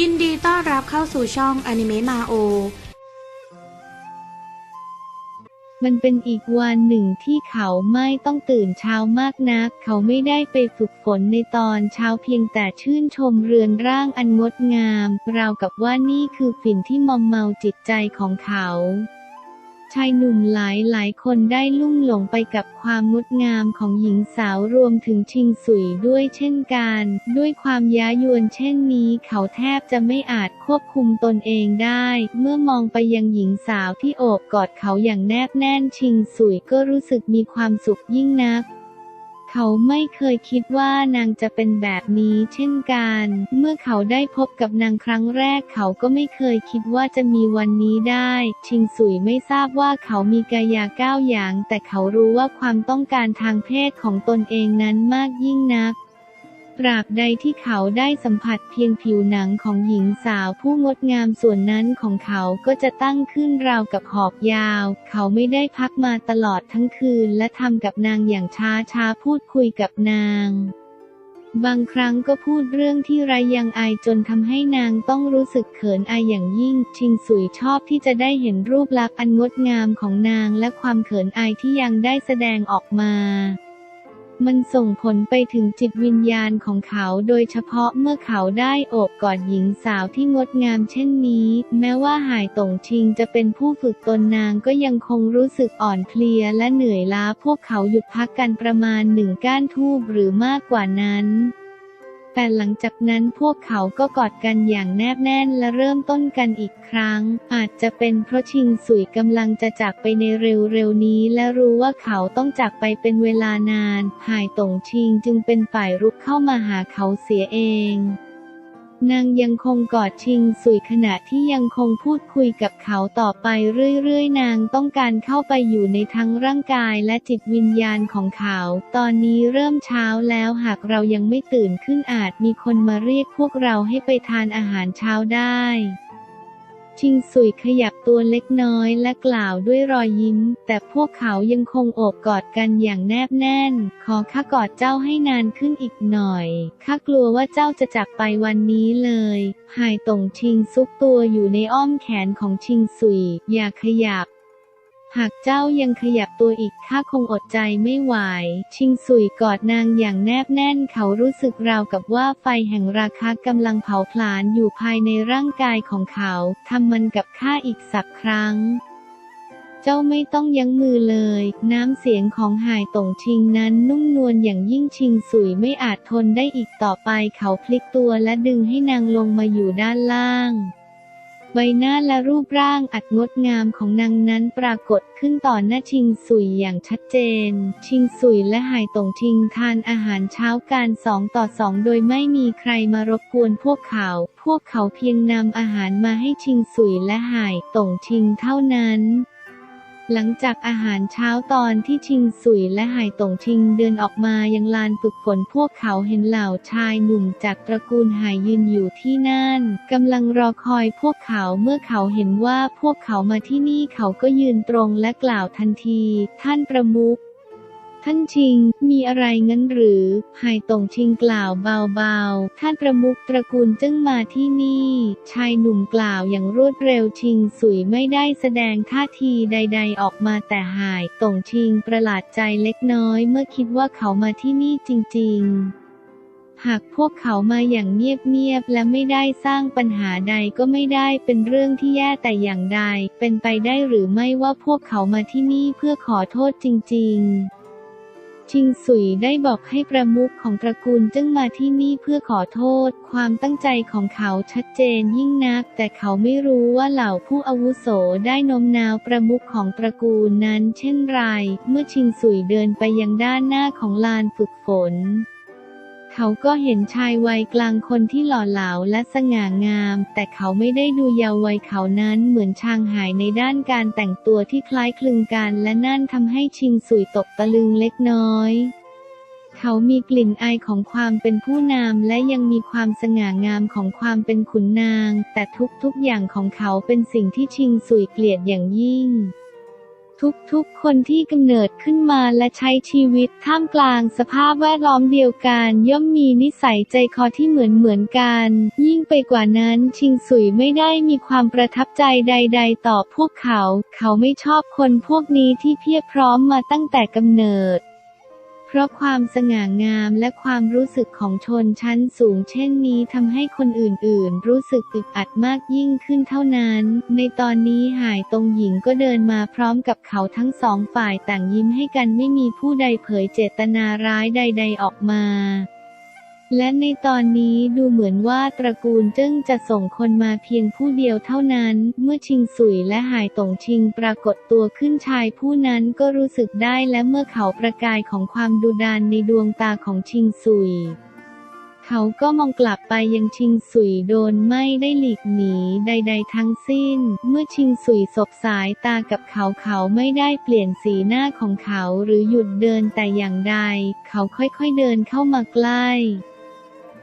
ยินดีต้อนรับเข้าสู่ช่องอนิเมะมาโอ มันเป็นอีกวันหนึ่งที่เขาไม่ต้องตื่นเช้ามากนัก เขาไม่ได้ไปฝึกฝนในตอนเช้าเพียงแต่ชื่นชมเรือนร่างอันงดงาม ราวกับว่านี่คือฝิ่นที่มอมเมาจิตใจของเขาายหนุ่มหลายหลายคนได้ลุ่มหลงไปกับความงดงามของหญิงสาวรวมถึงชิงสุยด้วยเช่นกัน ด้วยความย้ายวนเช่นนี้เขาแทบจะไม่อาจควบคุมตนเองได้ เมื่อมองไปยังหญิงสาวที่โอบกอดเขาอย่างแนบแน่นชิงสุยก็รู้สึกมีความสุขยิ่งนัก เขาไม่เคยคิดว่านางจะเป็นแบบนี้เช่นกัน เมื่อเขาได้พบกับนางครั้งแรกเขาก็ไม่เคยคิดว่าจะมีวันนี้ได้ ชิงสุยไม่ทราบว่าเขามีกายาก้าวอย่าง แต่เขารู้ว่าความต้องการทางเพศของตนเองนั้นมากยิ่งนัก ตราบใดที่เขาได้สัมผัสเพียงผิวหนังของหญิงสาวผู้งดงามส่วนนั้นของเขาก็จะตั้งขึ้นราวกับหอกยาว เขาไม่ได้พักมาตลอดทั้งคืนและทำกับนางอย่างช้าช้าพูดคุยกับนางบางครั้งก็พูดเรื่องที่ไรยังอายจนทำให้นางต้องรู้สึกเขินอายอย่างยิ่ง ชิงสุยชอบที่จะได้เห็นรูปลักษณ์อันงดงามของนางและความเขินอายที่ยังได้แสดงออกมา มันส่งผลไปถึงจิตวิญญาณของเขาโดยเฉพาะเมื่อเขาได้โอบกอดหญิงสาวที่งดงามเช่นนี้ แม้ว่าหายตงชิงจะเป็นผู้ฝึกตนนางก็ยังคงรู้สึกอ่อนเพลียและเหนื่อยล้าพวกเขาหยุดพักกันประมาณหนึ่งก้านทูบหรือมากกว่านั้น แต่หลังจากนั้นพวกเขาก็กอดกันอย่างแนบแน่นและเริ่มต้นกันอีกครั้ง อาจจะเป็นเพราะชิงสุยกำลังจะจากไปในเร็วๆนี้ และรู้ว่าเขาต้องจากไปเป็นเวลานาน หายตงชิงจึงเป็นฝ่ายรุกเข้ามาหาเขาเสียเอง นางยังคงกอดชิงสุยขณะที่ยังคงพูดคุยกับเขาต่อไปเรื่อยๆ นางต้องการเข้าไปอยู่ในทั้งร่างกายและจิตวิญญาณของเขา ตอนนี้เริ่มเช้าแล้วหากเรายังไม่ตื่นขึ้นอาจมีคนมาเรียกพวกเราให้ไปทานอาหารเช้าได้ ชิงสุยขยับตัวเล็กน้อยและกล่าวด้วยรอยยิ้ม แต่พวกเขายังคงโอบกอดกันอย่างแนบแน่น ขอข้ากอดเจ้าให้นานขึ้นอีกหน่อยข้ากลัวว่าเจ้าจะจากไปวันนี้เลยหายตงชิงซุกตัวอยู่ในอ้อมแขนของชิงสุย อย่าขยับ หากเจ้ายังขยับตัวอีกข้าคงอดใจไม่ไหว ชิงสุยกอดนางอย่างแนบแน่นเขารู้สึกราวกับว่าไฟแห่งราคากำลังเผาผลาญอยู่ภายในร่างกายของเขาทำมันกับข้าอีกสักครั้งเจ้าไม่ต้องยั้งมือเลย น้ำเสียงของหายตงชิงนั้นนุ่มนวลอย่างยิ่งชิงสุยไม่อาจทนได้อีกต่อไปเขาพลิกตัวและดึงให้นางลงมาอยู่ด้านล่าง ใบหน้าและรูปร่างอัดงดงามของนางนั้นปรากฏขึ้นต่อหน้าชิงสุยอย่างชัดเจน ชิงสุยและหายตงชิงทานอาหารเช้ากันสองต่อสองโดยไม่มีใครมารบกวนพวกเขา พวกเขาเพียงนำอาหารมาให้ชิงสุยและหายตงชิงเท่านั้น หลังจากอาหารเช้าตอนที่ชิงสุยและหายตงชิงเดินออกมายังลานฝึกฝนพวกเขาเห็นเหล่าชายหนุ่มจากตระกูลหายยืนอยู่ที่นั่นกำลังรอคอยพวกเขาเมื่อเขาเห็นว่าพวกเขามาที่นี่เขาก็ยืนตรงและกล่าวทันที ท่านประมุข ท่านชิง มีอะไรงั้นหรือหายตงชิงกล่าวเบาๆ ท่านประมุขตระกูลจึงมาที่นี่ ชายหนุ่มกล่าวอย่างรวดเร็วชิงสุยไม่ได้แสดงท่าทีใด ๆ ออกมาแต่หายตงชิงประหลาดใจเล็กน้อยเมื่อคิดว่าเขามาที่นี่จริง ๆหากพวกเขามาอย่างเงียบๆและไม่ได้สร้างปัญหาใดก็ไม่ได้เป็นเรื่องที่แย่แต่อย่างใด เป็นไปได้หรือไม่ว่าพวกเขามาที่นี่เพื่อขอโทษจริง ๆ ชิงสุยได้บอกให้ประมุขของตระกูลจึงมาที่นี่เพื่อขอโทษ ความตั้งใจของเขาชัดเจนยิ่งนัก แต่เขาไม่รู้ว่าเหล่าผู้อาวุโสได้นมนาวประมุขของตระกูลนั้นเช่นไร เมื่อชิงสุยเดินไปยังด้านหน้าของลานฝึกฝน เขาก็เห็นชายวัยกลางคนที่หล่อเหลาและสง่างาม แต่เขาไม่ได้ดูเยาว์วัยเขานั้นเหมือนชางหายในด้านการแต่งตัวที่คล้ายคลึงกันและนั่นทำให้ชิงสุยตกตะลึงเล็กน้อยเขามีกลิ่นอายของความเป็นผู้นำและยังมีความสง่างามของความเป็นขุนนาง แต่ทุกๆอย่างของเขาเป็นสิ่งที่ชิงสุยเกลียดอย่างยิ่ง ทุกๆ คนที่กำเนิดขึ้นมาและใช้ชีวิตท่ามกลางสภาพแวดล้อมเดียวกัน ย่อมมีนิสัยใจคอที่เหมือนเหมือนกัน ยิ่งไปกว่านั้นชิงสุยไม่ได้มีความประทับใจใด ๆ ต่อพวกเขา เขาไม่ชอบคนพวกนี้ที่เพียบพร้อมมาตั้งแต่กำเนิด ราะความสง่างามและความรู้สึกของชนชั้นสูงเช่นนี้ทำให้คนอื่นๆ รู้สึกอึดอัดมากยิ่งขึ้นเท่านั้น ในตอนนี้หายตรงหญิงก็เดินมาพร้อมกับเขาทั้งสองฝ่ายต่างยิ้มให้กันไม่มีผู้ใดเผยเจตนาร้ายใด ๆออกมา และในตอนนี้ดูเหมือนว่าตระกูลเจิ้งจะส่งคนมาเพียงผู้เดียวเท่านั้น เมื่อชิงสุยและหายตงชิงปรากฏตัวขึ้นชายผู้นั้นก็รู้สึกได้และเมื่อเขาประกายของความดุดานในดวงตาของชิงสุย เขาก็มองกลับไปยังชิงสุยโดนไม่ได้หลีกหนีใด ๆ ทั้งสิ้น เมื่อชิงสุยสบสายตากับเขาเขาไม่ได้เปลี่ยนสีหน้าของเขาหรือหยุดเดินแต่อย่างใด เขาค่อยๆเดินเข้ามาใกล้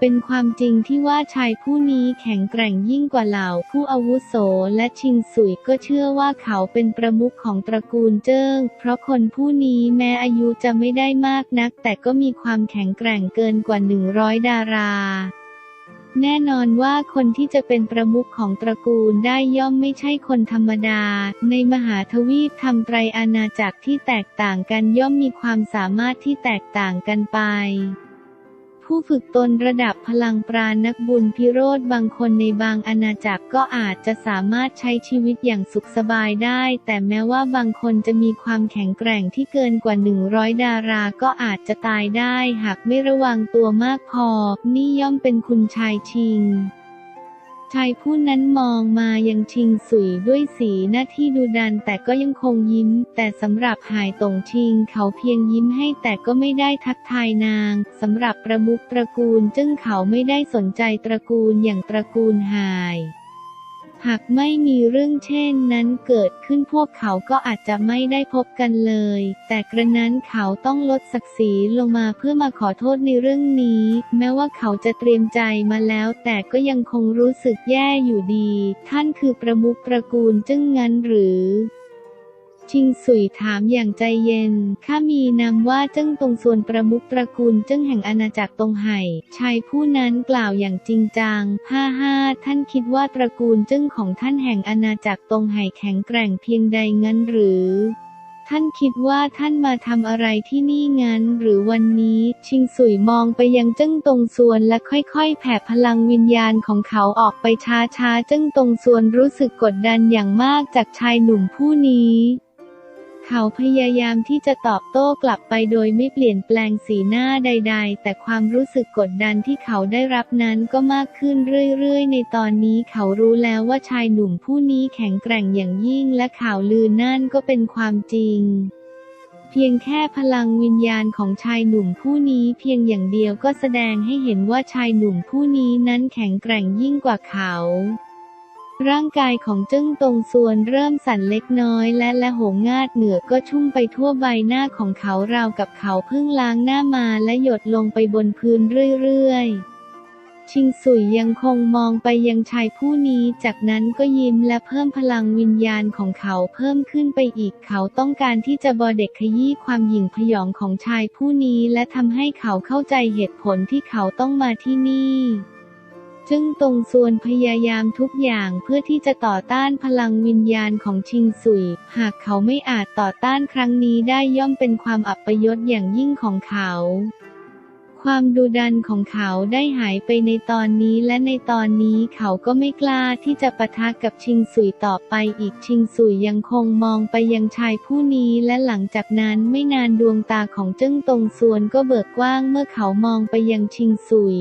เป็นความจริงที่ว่าชายผู้นี้แข็งแกร่งยิ่งกว่าเหล่าผู้อาวุโสและชิงสุยก็เชื่อว่าเขาเป็นประมุขของตระกูลเจิ้ง เพราะคนผู้นี้แม้อายุจะไม่ได้มากนัก แต่ก็มีความแข็งแกร่งเกินกว่า 100 ดาราแน่นอนว่าคนที่จะเป็นประมุขของตระกูลได้ย่อมไม่ใช่คนธรรมดา ในมหาทวีปทำไตรอาณาจักรที่แตกต่างกันย่อมมีความสามารถที่แตกต่างกันไป ผู้ฝึกตนระดับพลังปราณนักบุญพิโรธบางคนในบางอาณาจักรก็อาจจะสามารถใช้ชีวิตอย่างสุขสบายได้ แต่แม้ว่าบางคนจะมีความแข็งแกร่งที่เกินกว่า 100 ดาราก็อาจจะตายได้ หากไม่ระวังตัวมากพอ นี่ย่อมเป็นคุณชายชิง ชายผู้นั้นมองมายังชิงสุยด้วยสีหน้าที่ดูดันแต่ก็ยังคงยิ้ม แต่สำหรับหายตงชิงเขาเพียงยิ้มให้แต่ก็ไม่ได้ทักทายนางสำหรับประมุขตระกูลจึงเขาไม่ได้สนใจตระกูลอย่างตระกูลหาย หากไม่มีเรื่องเช่นนั้นเกิดขึ้นพวกเขาก็อาจจะไม่ได้พบกันเลย แต่กระนั้นเขาต้องลดศักดิ์ศรีลงมาเพื่อมาขอโทษในเรื่องนี้ แม้ว่าเขาจะเตรียมใจมาแล้ว แต่ก็ยังคงรู้สึกแย่อยู่ดี ท่านคือประมุขตระกูลจึงงั้นหรือ ชิงสุยถามอย่างใจเย็น ข้ามีนามว่าเจิ้งตงส่วนประมุขตระกูลเจิ้งแห่งอาณาจักรตงไห่ชายผู้นั้นกล่าวอย่างจริงจังฮ่าฮ่าท่านคิดว่าตระกูลเจิ้งของท่านแห่งอาณาจักรตงไห่แข็งแกร่งเพียงใดงั้นหรือท่านคิดว่าท่านมาทำอะไรที่นี่งั้น หรือวันนี้ ชิงสุยมองไปยังเจิ้งตงส่วนและค่อยๆ แผ่พลังวิญญาณของเขาออกไปช้าๆเจิ้งตงส่วนรู้สึกกดดันอย่างมากจากชายหนุ่มผู้นี้ เขาพยายามที่จะตอบโต้กลับไปโดยไม่เปลี่ยนแปลงสีหน้าใด ๆ แต่ความรู้สึกกดดันที่เขาได้รับนั้นก็มากขึ้นเรื่อยๆ ในตอนนี้เขารู้แล้วว่าชายหนุ่มผู้นี้แข็งแกร่งอย่างยิ่งและข่าวลือนั่นก็เป็นความจริงเพียงแค่พลังวิญญาณของชายหนุ่มผู้นี้เพียงอย่างเดียวก็แสดงให้เห็นว่าชายหนุ่มผู้นี้นั้นแข็งแกร่งยิ่งกว่าเขา ร่างกายของเจิ้งตงส่วนเริ่มสั่นเล็กน้อยและและหงงาดเหนือก็ชุ่มไปทั่วใบหน้าของเขาราวกับเขาเพิ่งล้างหน้ามาและหยดลงไปบนพื้นเรื่อยๆ ชิงสุยยังคงมองไปยังชายผู้นี้ จากนั้นก็ยิ้มและเพิ่มพลังวิญญาณของเขาเพิ่มขึ้นไปอีก เขาต้องการที่จะบอเด็กขยี้ความหยิ่งพยองของชายผู้นี้ และทำให้เขาเข้าใจเหตุผลที่เขาต้องมาที่นี่ จึงตรงส่วนพยายามทุกอย่างเพื่อที่จะต่อต้านพลังวิญญาณของชิงสุย หากเขาไม่อาจต่อต้านครั้งนี้ได้ย่อมเป็นความอัปยศอย่างยิ่งของเขา ความดุดันของเขาได้หายไปในตอนนี้และในตอนนี้เขาก็ไม่กล้าที่จะปะทะกับชิงสุยต่อไปอีกชิงสุยยังคงมองไปยังชายผู้นี้และหลังจากนั้นไม่นานดวงตาของเจิ้งตงส่วนก็เบิกกว้างเมื่อเขามองไปยังชิงสุย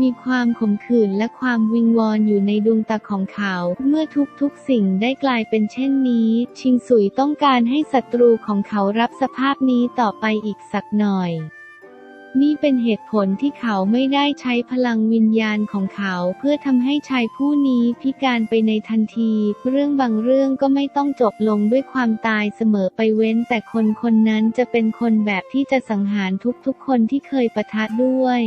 มีความขมขื่นและความวิงวอนอยู่ในดวงตาของเขา เมื่อทุกๆสิ่งได้กลายเป็นเช่นนี้ ชิงสุยต้องการให้ศัตรูของเขารับสภาพนี้ต่อไปอีกสักหน่อยนี่เป็นเหตุผลที่เขาไม่ได้ใช้พลังวิญญาณของเขาเพื่อทำให้ชายผู้นี้พิการไปในทันที เรื่องบางเรื่องก็ไม่ต้องจบลงด้วยความตายเสมอไปเว้น แต่คนคนนั้นจะเป็นคนแบบที่จะสังหารทุกๆคนที่เคยปะทะด้วย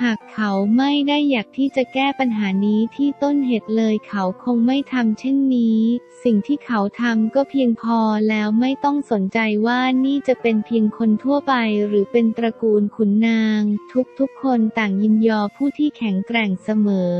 หากเขาไม่ได้อยากที่จะแก้ปัญหานี้ที่ต้นเหตุเลยเขาคงไม่ทำเช่นนี้ สิ่งที่เขาทำก็เพียงพอแล้วไม่ต้องสนใจว่านี่จะเป็นเพียงคนทั่วไปหรือเป็นตระกูลขุนนาง ทุกๆคนต่างยินยอผู้ที่แข็งแกร่งเสมอ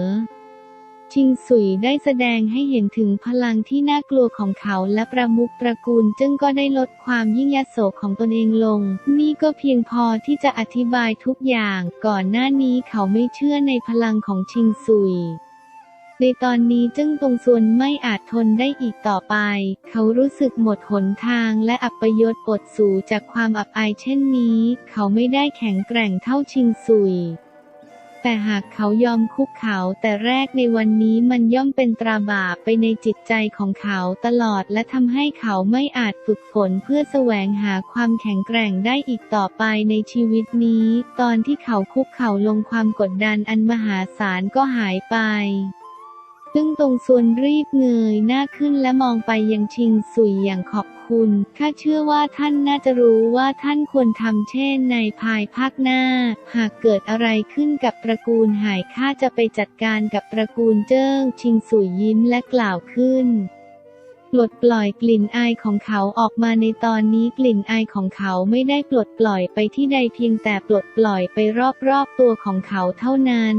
ชิงสุยได้แสดงให้เห็นถึงพลังที่น่ากลัวของเขาและประมุขตระกูลจึงก็ได้ลดความยิ่งยโสของตนเองลง นี่ก็เพียงพอที่จะอธิบายทุกอย่าง ก่อนหน้านี้เขาไม่เชื่อในพลังของชิงสุยในตอนนี้จึงตรงส่วนไม่อาจทนได้อีกต่อไป เขารู้สึกหมดหนทางและอัปยศอดสูจากความอับอายเช่นนี้ เขาไม่ได้แข็งแกร่งเท่าชิงสุย แต่หากเขายอมคุกเขาแต่แรกในวันนี้มันย่อมเป็นตราบาปไปในจิตใจของเขาตลอดและทำให้เขาไม่อาจฝึกฝนเพื่อแสวงหาความแข็งแกร่งได้อีกต่อไปในชีวิตนี้ ตอนที่เขาคุกเข่าลงความกดดันอันมหาศาลก็หายไปซึ่งตรงส่วนรีบเงยหน้าขึ้นและมองไปยังชิงสุยอย่างขอบ คุณ ข้าเชื่อว่าท่านน่าจะรู้ว่าท่านควรทำเช่นในภายภาคหน้า หากเกิดอะไรขึ้นกับตระกูลหายข้าจะไปจัดการกับตระกูลเจิ้ง ชิงสุยยิ้มและกล่าวขึ้นปลดปล่อยกลิ่นอายของเขาออกมาในตอนนี้กลิ่นอายของเขาไม่ได้ปลดปล่อยไปที่ใดเพียงแต่ปลดปล่อยไปรอบๆตัวของเขาเท่านั้น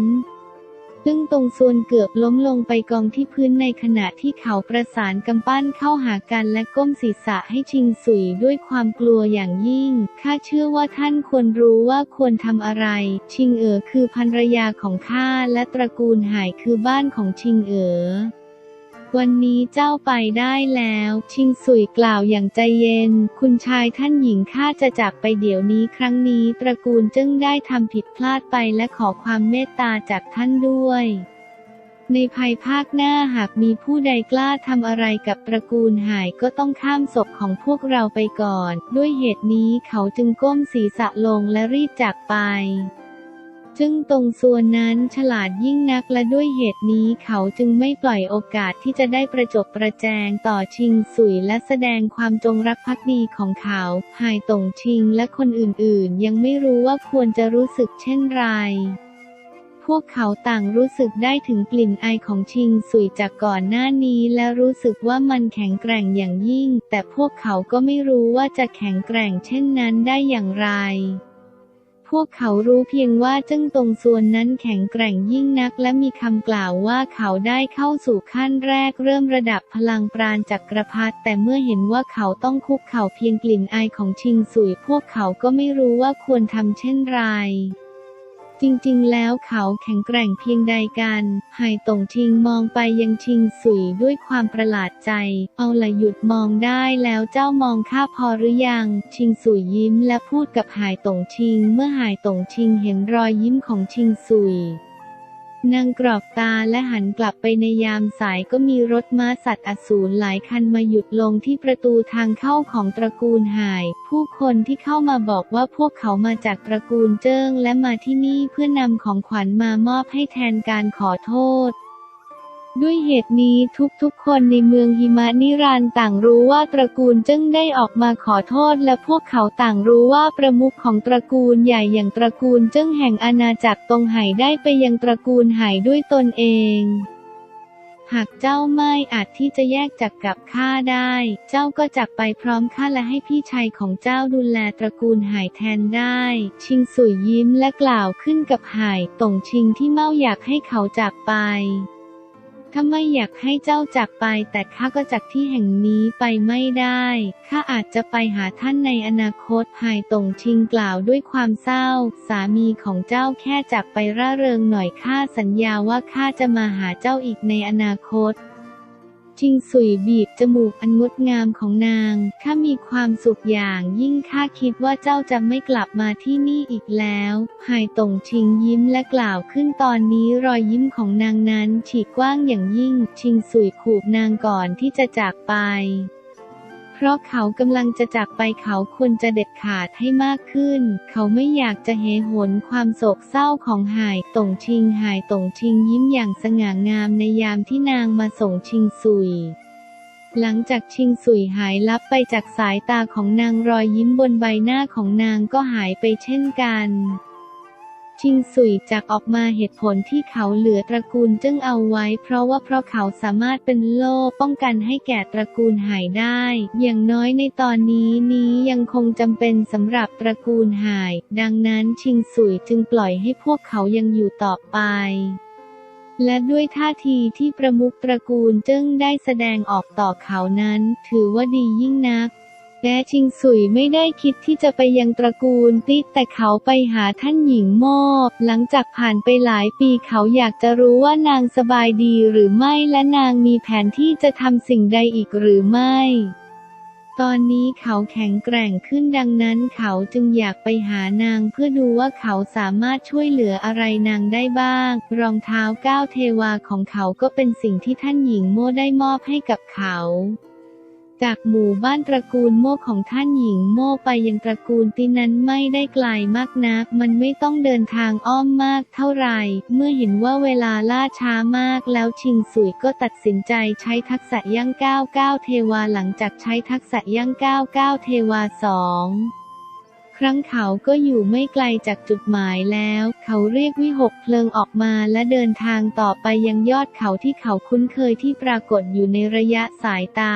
ซึ่งตรงส่วนเกือบล้มลงไปกองที่พื้นในขณะที่เขาประสานกำปั้นเข้าหากันและก้มศีรษะให้ชิงสุยด้วยความกลัวอย่างยิ่ง ข้าเชื่อว่าท่านควรรู้ว่าควรทำอะไร ชิงเอ๋อคือภรรยาของข้าและตระกูลหายคือบ้านของชิงเอ๋อ วันนี้เจ้าไปได้แล้ว ชิงสุยกล่าวอย่างใจเย็น คุณชายท่านหญิงข้าจะจากไปเดี๋ยวนี้ครั้งนี้ตระกูลจึงได้ทำผิดพลาดไปและขอความเมตตาจากท่านด้วยในภายภาคหน้าหากมีผู้ใดกล้าทำอะไรกับตระกูลหายก็ต้องข้ามศพของพวกเราไปก่อน ด้วยเหตุนี้เขาจึงก้มศีรษะลงและรีบจากไป จึงตรงส่วนนั้นฉลาดยิ่งนักและด้วยเหตุนี้เขาจึงไม่ปล่อยโอกาสที่จะได้ประจบประแจงต่อชิงสุยและแสดงความจงรักภักดีของเขาหายตงชิงและคนอื่นๆ ยังไม่รู้ว่าควรจะรู้สึกเช่นไรพวกเขาต่างรู้สึกได้ถึงกลิ่นอายของชิงสุยจากก่อนหน้านี้และรู้สึกว่ามันแข็งแกร่งอย่างยิ่ง แต่พวกเขาก็ไม่รู้ว่าจะแข็งแกร่งเช่นนั้นได้อย่างไร วกเขารู้เพียงว่าจึ้งตรงส่วนนั้นแข็งแกร่งยิ่งนักและมีคำกล่าวว่าเขาได้เข้าสู่ขั้นแรกเริ่มระดับพลังปราณจักรพรรดิแต่เมื่อเห็นว่าเขาต้องคุกเข่าเพียงกลิ่นอายของชิงสุยพวกเขาก็ไม่รู้ว่าควรทำเช่นไร จริงๆ แล้วเขาแข็งแกร่งเพียงใดกันไห่ตงชิงมองไปยังชิงสุยด้วยความประหลาดใจ เอาละหยุดมองได้แล้วเจ้ามองข้าพอหรือยัง ชิงสุยยิ้มและพูดกับหายตงชิง เมื่อหายตงชิงเห็นรอยยิ้มของชิงสุย นางกรอกตาและหันกลับไปในยามสายก็มีรถม้าสัตว์อสูรหลายคันมาหยุดลงที่ประตูทางเข้าของตระกูลหาย ผู้คนที่เข้ามาบอกว่าพวกเขามาจากตระกูลเจิ้งและมาที่นี่เพื่อนำของขวัญมามอบให้แทนการขอโทษ ด้วยเหตุนี้ทุกๆ คนในเมืองหิมะนิรันต่างรู้ว่าตระกูลจึงได้ออกมาขอโทษและพวกเขาต่างรู้ว่าประมุขของตระกูลใหญ่อย่างตระกูลจึงแห่งอาณาจักรตรงไหได้ไปยังตระกูลไหด้วยตนเอง หากเจ้าไม่อาจที่จะแยกจากกับข้าได้ เจ้าก็จักไปพร้อมข้าและให้พี่ชายของเจ้าดูแลตระกูลหายแทนได้ ชิงสุยยิ้มและกล่าวขึ้นกับหายตงชิงที่เมาอยากให้เขาจากไป ถ้าไม่อยากให้เจ้าจากไป แต่ข้าก็จากที่แห่งนี้ไปไม่ได้ ข้าอาจจะไปหาท่านในอนาคตหายตงชิงกล่าวด้วยความเศร้า สามีของเจ้าแค่จากไปร่าเริงหน่อยข้าสัญญาว่าข้าจะมาหาเจ้าอีกในอนาคต ชิงสุยบีบจมูกอันงดงามของนาง ข้ามีความสุขอย่างยิ่งข้าคิดว่าเจ้าจะไม่กลับมาที่นี่อีกแล้วหายตงชิงยิ้มและกล่าวขึ้นตอนนี้รอยยิ้มของนางนั้นฉีกกว้างอย่างยิ่ง ชิงสุยขูบนางก่อนที่จะจากไป ราะเขากำลังจะจากไปเขาควรจะเด็ดขาดให้มากขึ้น เขาไม่อยากจะเหหนความโศกเศร้าของหายต่งชิงหายต่งชิงยิ้มอย่างสง่างามในยามที่นางมาส่งชิงสุยหลังจากชิงสุยหายลับไปจากสายตาของนางรอยยิ้มบนใบหน้าของนางก็หายไปเช่นกัน ชิงสุยจากออกมาเหตุผลที่เขาเหลือตระกูลเจิ้งเอาไว้ เพราะว่าเพราะเขาสามารถเป็นโล่ป้องกันให้แก่ตระกูลหายได้ อย่างน้อยในตอนนี้นี้ยังคงจำเป็นสำหรับตระกูลหาย ดังนั้นชิงสุยจึงปล่อยให้พวกเขายังอยู่ต่อไปและด้วยท่าทีที่ประมุขตระกูลเจิ้งได้แสดงออกต่อเขานั้น ถือว่าดียิ่งนัก แม้ชิงสุยไม่ได้คิดที่จะไปยังตระกูลติแต่เขาไปหาท่านหญิงโม่หลังจากผ่านไปหลายปีเขาอยากจะรู้ว่านางสบายดีหรือไม่และนางมีแผนที่จะทำสิ่งใดอีกหรือไม่ตอนนี้เขาแข็งแกร่งขึ้นดังนั้นเขาจึงอยากไปหานางเพื่อดูว่าเขาสามารถช่วยเหลืออะไรนางได้บ้าง รองเท้าก้าวเทวาของเขาก็เป็นสิ่งที่ท่านหญิงโม่ได้มอบให้กับเขา จากหมู่บ้านตระกูลโม่ของท่านหญิงโมไปยังตระกูลตินั้นไม่ได้ไกลมากนัก มันไม่ต้องเดินทางอ้อมมากเท่าไหร่ เมื่อเห็นว่าเวลาล่าช้ามากแล้วชิงสุยก็ตัดสินใจใช้ทักษะย่างก้าวก้าวเทวาหลังจากใช้ทักษะย่างก้าวก้าวเทวาสองครั้งเขาก็อยู่ไม่ไกลจากจุดหมายแล้ว เขาเรียกวิหกเพลิงออกมาและเดินทางต่อไปยังยอดเขาที่เขาคุ้นเคยที่ปรากฏอยู่ในระยะสายตา